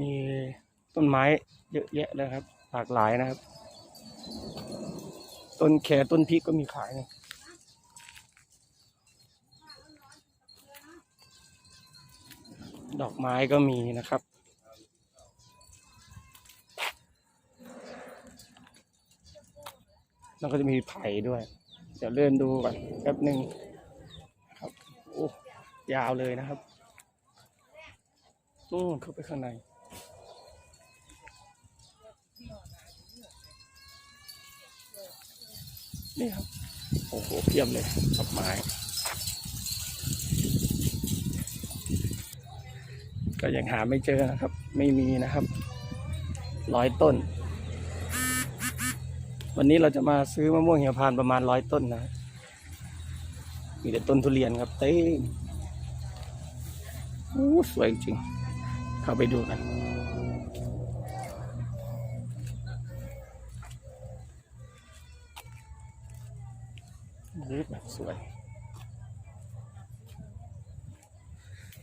มีต้นไม้เยอะแยะเลยครับ หลากหลายนะครับ ต้นแคต้นพริกก็มีขายนะดอกไม้ก็มีนะครับ แล้วก็จะมีไผ่ด้วย เดี๋ยวเลื่อนดูก่อนแป๊บหนึ่งครับ โอ้ ยาวเลยนะครับนู่นเข้าไปข้างใน นี่ครับ โอ้โหเพียบเลยดอกไม้ก็ยังหาไม่เจอนะครับ ไม่มีนะครับ ร้อยต้น วันนี้เราจะมาซื้อมะม่วงเหี่ยวพานประมาณร้อยต้นนะ มีแต่ต้นทุเรียนครับเต้มโอ้สวยจริง เข้าไปดูกัน แบบสวย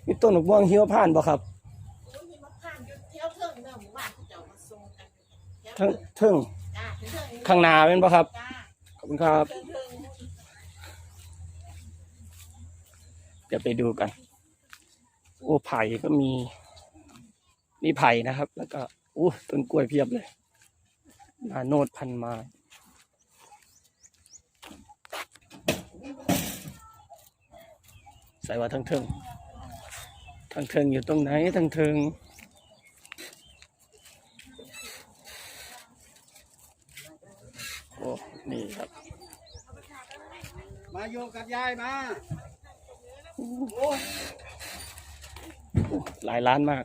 มีต้นหมกม่วงเหี่ยวพานต์บ่ครับโอ้ยมีมะพร้าวอยู่เที่ยวเทิงเด้อหมู่บ้านเขาเจ้ามาส่งกันเที่ยวทั้งเทิงเทิงจ้าเทิงข้างหนาเป็นบ่ครับจ้าขอบคุณครับเทิงเทิงเดี๋ยวไปดูกัน โอ้ไผ่ก็มีนี่ไผ่นะครับ แล้วก็โอ้ต้นกล้วยเพียบเลยนาโนดพันไมา ใส่ว่าทั้งเทิงทั้งเทิงอยู่ตรงไหนทั้งเทิงโอ้นี่ครับ มาโยกับยายมาหลายล้านมาก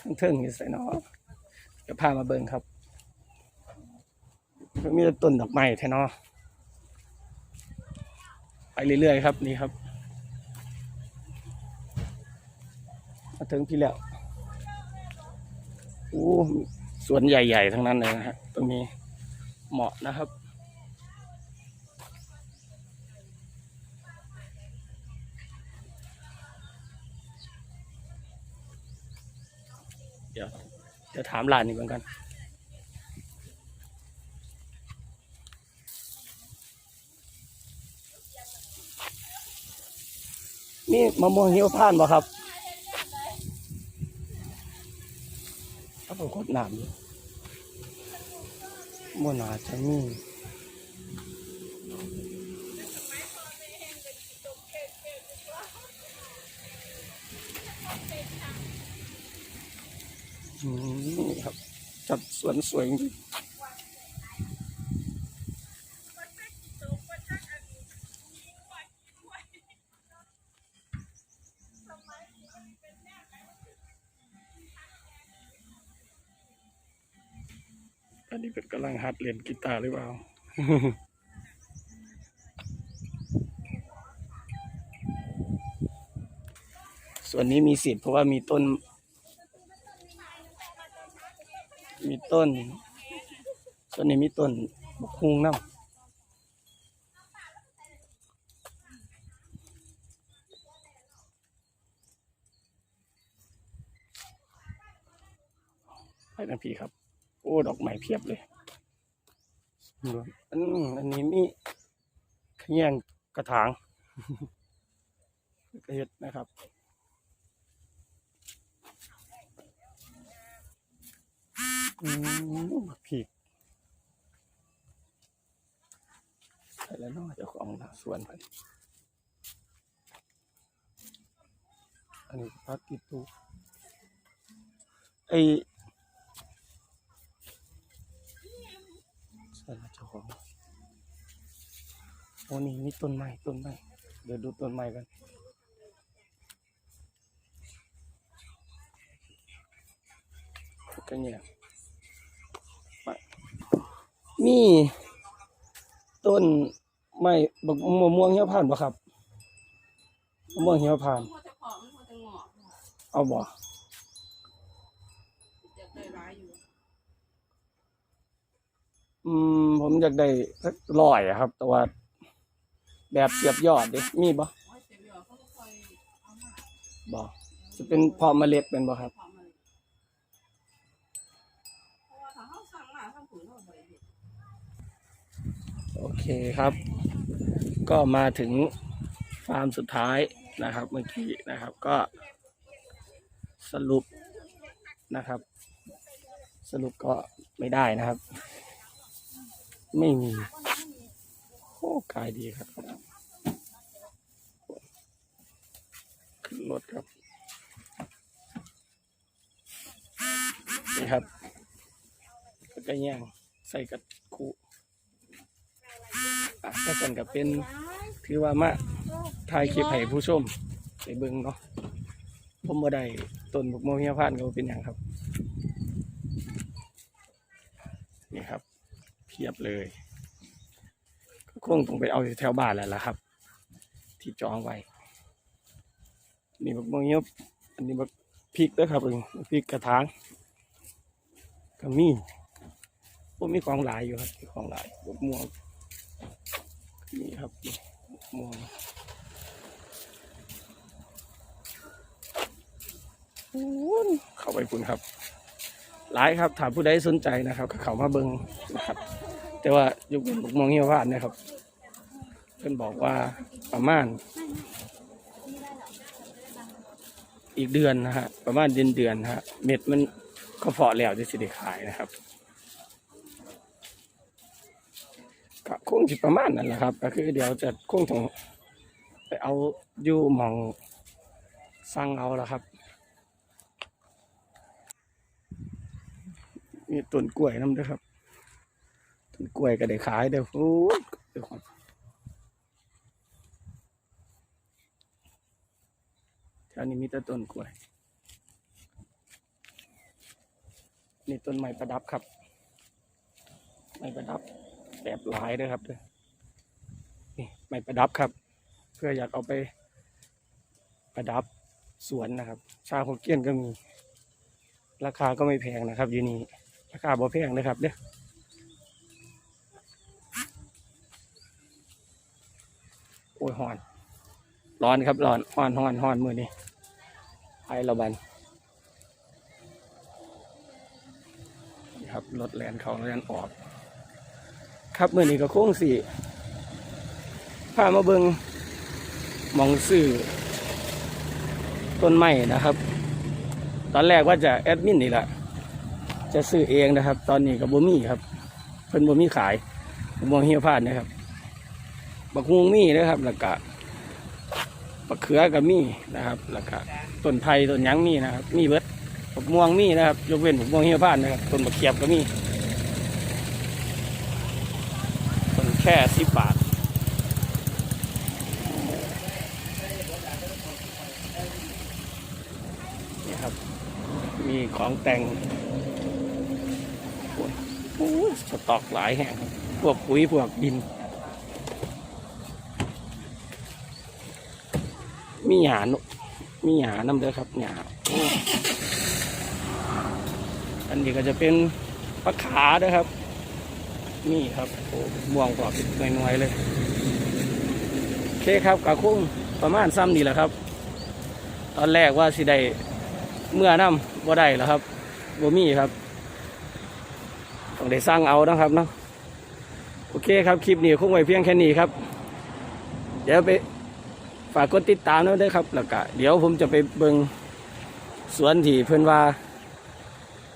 ทั้งเทิงอยู่ใส่เนาะเดี๋ยวพามาเบิ่งครับมีแต่ต้นดอกไม้แท้เนาะไป เรื่อยๆครับนี่ครับมาถึงพี่แล้วโอ้สวนใหญ่ ๆ ทั้งนั้นเลยนะฮะตรงนี้เหมาะนะครับเดี๋ยวเดี๋ยวถามร้านนี้เหมือนกัน นี่มะม่วงหิวผ่านบ่ครับถ้าผมกดน้ำอยู่ม่นาจะมีอืมนี่ครับ จัดสวนสวยจริง อันนี้เป็นกำลังหัดเล่นกีตาร์หรือเปล่าส่วนนี้มีสิทธิ์เพราะว่ามีต้น มีต้น ส่วนนี้มีต้นบกฮุงน้ำไปทังพีครับ อ้ดอกไม้เพียบเลยอันอันนี้มีขยงกระถางกระเฮ็ดนะครับอืมผิดใช่แล้วเนาะเจ้าของสวนเพิ่นอันนี้พักกิตูไอ ใช่แล้วเจ้าของโอ้นี่มีต้นไม้ต้นไม้เดี๋ยวดูต้นไม้กันก็เนี่ยมีต้นไม้บักมะม่วงเหี่ยวผ่านปะครับมะม่วงเหี่ยวผ่านเอาบ่ จะได้ร้ายอยู่ อืม ผมอยากได้สักร้อยอะครับ แต่ว่า แบบเสียบยอดดิมีบ่โอ้ยเสียเดียวเขาก็คอยเอามาบ่จะเป็นพอเมล็ดเป็นบ่ครับโอเคครับ ก็มาถึงฟาร์มสุดท้ายนะครับ เมื่อกี้นะครับ ก็สรุปนะครับ สรุปก็ไม่ได้นะครับ ไม่มีโอ้ขายดีครับ ขึ้นรถครับนี่ครับแล้วก็ย่างใส่กับคู่อ่ก็ส่วนกับเป็นถือว่ามาถ่ายคลิปให้ผู้ชมไปเบิ่งเนาะผมบ่ได้ต้นบุกโมเฮียพานก็บ่เป็นอย่างครับ นี่ครับ เพียบเลย ก็คงต้องไปเอาอยู่แถวบ้านแล้วล่ะครับ ที่จองไว้ นี่บักโมเฮียอันนี้บักพริกด้วยครับเองพริกกระถางก็มีผมมีของหลายอยู่ครับของหลายบักม่วงนี่ครับมองโอ้ยเข้าไปคุณครับหลายครับถามผู้ใดสนใจนะครับ ก็เข้ามาเบิ้งนะครับ แต่ว่ายุคบุกมองเฮียววาดนะครับเพื่อนบอกว่าประมาณ อีกเดือนนะฮะประมาณเดือนเดือนฮะเม็ดมันก็พาะแล้วจะสิได้ขายนะครับก็คงสิประมาณนั้นแหละครับ ก็คือเดี๋ยวจะคงต้องไปเอาอยู่มองสั่งเอาละครับ มีต้นกล้วยน้ำด้วยครับ กล้วยก็ได้ขายเดี๋ยวโอ้ยเดี๋ยวก่อนแถวนี้มีแต่ต้นกล้วย นี่ต้นไม้ประดับครับ ไม้ประดับแบบหลายด้วยครับเด้อนี่ไม้ประดับครับ เพื่ออยากเอาไปประดับสวนนะครับ ชาโฮเกี้ยนก็มี ราคาก็ไม่แพงนะครับอยู่นี่ราคาบ่แพงนะครับเด้อโอ้ ยหอน ร้อนครับร้อนหอนหอนหอนมือนี้ไอระบันนะครับรถแลนเขาแลนออก ครับเมื่อนี้ก็โค้งสิพามาเบิงมองซื้อต้นไม้นะครับ ตอนแรกว่าจะแอดมินนี่แหละจะซื้อเองนะครับ ตอนนี้ก็บ่มีครับ เพิ่นบ่มีขายผมมองเฮียพลาดนะครับ บักฮวงมีนะครับแล้วก็บักเขือก็มีนะครับแล้วก็ต้นไผ่ต้นหยังมีนะครับ มีเบิดบักม่วงมีนะครับ ยกเว้นบักม่วงเฮียพาดนะครับต้นบักเขียบก็มีคนแค่สิบบาทนี่ครับ มีของแต่งโอ้ยสต็อกหลายแห่งพวกปุ๋ยพวกดิน มีหยานุมีหยาน้ำเด้อครับหยาอันนี้ก็จะเป็นปลาขาเด้อครับ นี่ครับโอ้ม่วงกว่าป็นหน่วยๆเลยโอเคครับกระคุ้งประมาณซ้ำนี่แหละครับ ตอนแรกว่าสิได้เมื่อน้ำบ่ได้แล้วครับบ่มีครับต้องได้สร้างเอานะครับเนาะโอเคครับ คลิปนี้คงไว้เพียงแค่นี้ครับ เดี๋ยวไป ฝากกดติดตามด้วยครับแล้วก็เดี๋ยวผมจะไปเบิงสวนที่เพื่อนว่า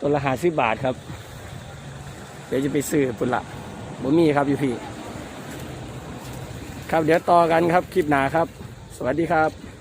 ตัวละหาสิบบาทครับ เดี๋ยวจะไปซื้อปุ่นละบ่มีครับอยู่พี่ ครับเดี๋ยวต่อกันครับคลิปหนาครับ สวัสดีครับ